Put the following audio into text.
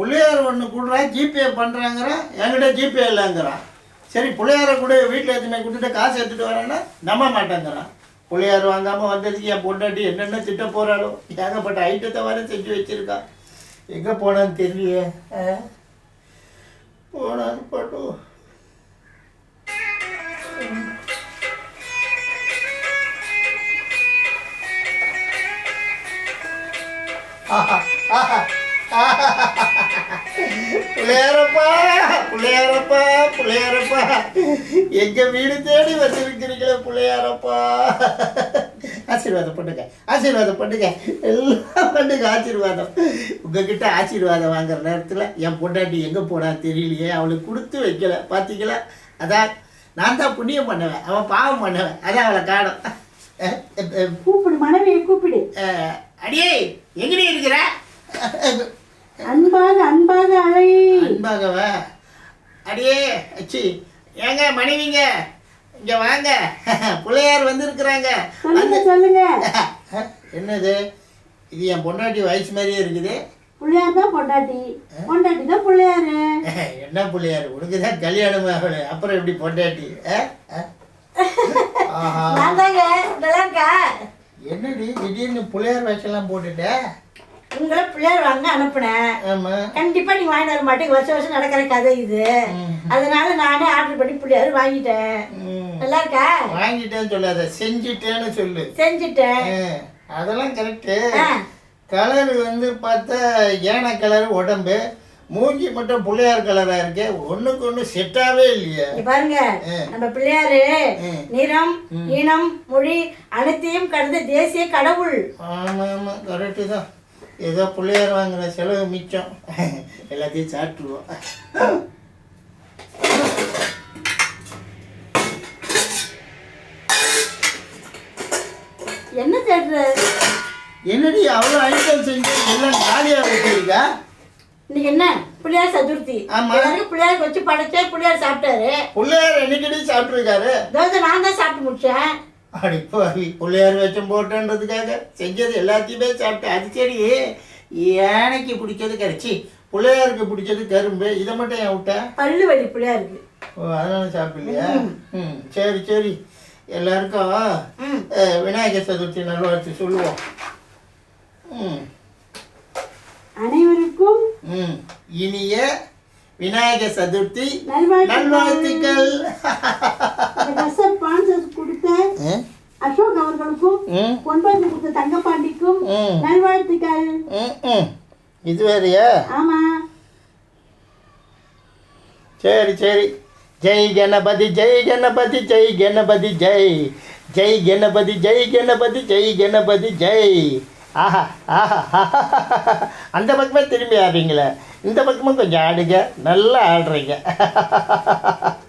பிள்ளையார் ஒன்று கொடுறா ஜிபே பண்ணுறாங்கிறான் என்கிட்ட ஜிபே இல்லைங்கிறான் சரி பிள்ளையாரை கூட வீட்டில் எதுவுமே கொடுத்துட்டு காசு எடுத்துகிட்டு வரேன்னா நம்ப மாட்டேங்கிறான் பிள்ளையார் வாங்காமல் வந்ததுக்கு என் பொண்டாட்டி என்னென்ன திட்ட போகிறாளோ ஏகப்பட்ட ஐட்டத்தை வர செஞ்சு வச்சிருக்கா. எங்கே போனான்னு தெரியலையே. ஆ? ஆஹா ஆஹா. பிள்ளையாரப்பா பிள்ளையாரப்பா பிள்ளையாரப்பா. எங்க வீடு தேடி வந்திருக்கிறீங்களே பிள்ளையாரப்பா. ஆசீர்வாதம் பண்ணுங்க ஆசீர்வாதம் பண்ணுங்க. எல்லாம் பண்ணுங்க ஆசீர்வாதம். உங்ககிட்ட ஆசீர்வாதம் வாங்குற நேரத்தில் என் பொண்டாட்டி எங்கே போனா தெரியலையே அவளுக்கு கொடுத்து வைக்கல. பார்த்தீங்களா அதான் நான் தான் புண்ணியம் பண்ணுவேன் அவன் பாவம் பண்ணுவேன். அதான் அவளை காணும். கூப்பிடு மனைவியை கூப்பிடு. அடியே எங்கடி இருக்கிற? அன்பாக அன்பாக அழை அன்பாகவா. அடியே அச்சி. ஏங்க மனைவிங்க. இங்க வாங்க. பிள்ளையார் வந்திருக்கிறாங்க. சொல்லுங்க சொல்லுங்க. என்னது? இது என் பொண்டாட்டி வயசு மாதிரியே இருக்குது. பிள்ளையார் தான் பொண்டாட்டி. பொண்டாட்டி தான் பிள்ளையாரு. என்ன பிள்ளையார்? உனக்கு தான் கல்யாணம் ஆகல. அப்புறம் எப்படி பொண்டாட்டி? என்னடி? திடீர்னு பிள்ளையார் வேஷம்லாம் போட்டுட்ட? உங்களை பிள்ளையார் வாங்க அனுப்புனேன். கண்டிப்பா நீங்க வாங்கிட்டு வர மாட்டீங்க வருஷம் வருஷம் நடக்கிற கதை இது. அதனால நானே ஆர்டர் பண்ணி பிள்ளையார் வாங்கிட்டேன். நல்லா இருக்கா? வாங்கிட்டேன்னு சொல்லாத. செஞ்சுட்டேன்னு சொல்லு. செஞ்சுட்டேன். அதெல்லாம் கரெக்டு. கலர் வந்து பார்த்தா யானை கலர் உடம்பு. மூஞ்சி மட்டும் பிள்ளையார் கலரா இருக்கு. ஒண்ணுக்கு ஒண்ணு செட்டாவே இல்லையே. பாருங்க. நம்ம பிள்ளையாரு. நிறம் இனம் மொழி அனைத்தையும் கடந்த தேசிய கடவுள். ஆமா ஆமா. கரெக்டு தான். ஏதோ பிள்ளையார் வாங்குற செலவு மிச்சம். எல்லாத்தையும் சாப்பிட்டுருவோம். என்ன தேடுற? என்னடி அவ்வளோ ஐட்டம் செஞ்சு எல்லாம் காலியாக வச்சிருக்கா இன்னைக்கு என்ன? பிள்ளையார் சதுர்த்தி. ஆமா. எல்லாரும் பிள்ளையாருக்கு வச்சு படைச்சே பிள்ளையார் சாப்பிட்டாரு. பிள்ளையார் என்னைக்கடி சாப்பிட்ருக்காரு தோசை நான் தான் சாப்பிட்டு முடிச்சேன். அடிப்பாவி பிள்ளையார் வச்சம் போட்டேன்றதுக்காக செஞ்சது எல்லாத்தையுமே சாப்பிட்டேன் அது சரி யானைக்கு பிடிச்சது கரைச்சி பிள்ளையாருக்கு பிடிச்சது கரும்பு இதை மட்டும் ஏன் விட்ட பல்லு வலி பிள்ளையாருக்கு ஓ அதனால சாப்பிடலையா ம் சரி சரி எல்லாருக்கும் விநாயகர் சதுர்த்தி நல்வாழ்த்து சொல்லுவோம் ம் அனைவருக்கும் ம் இனிய விநாயகர் சதுர்த்தி நல்வாழ்த்துக்கள். நல்வாழ்த்துக்கள் இந்த ட்ரெஸ்ஸை ஸ்பான்சர் கொடுத்த ம், அசோக் அவர்களுக்கும் ம். பொன்பாண்டி கொடுத்த தங்கப்பாண்டிக்கும் நல்வாழ்த்துக்கள். இது வேறையா? ஆமா. சரி சரி. ஜெய் கணபதி ஜெய் கணபதி ஜெய் கணபதி ஜெய். ஜெய் கணபதி ஜெய் கணபதி ஜெய் கணபதி ஜெய். ஆஹா ஆஹா. அந்த பக்கமே திரும்பி ஆடுறீங்களே. இந்த பக்கமும் கொஞ்சம் ஆடுங்க. நல்லா ஆடுறீங்க.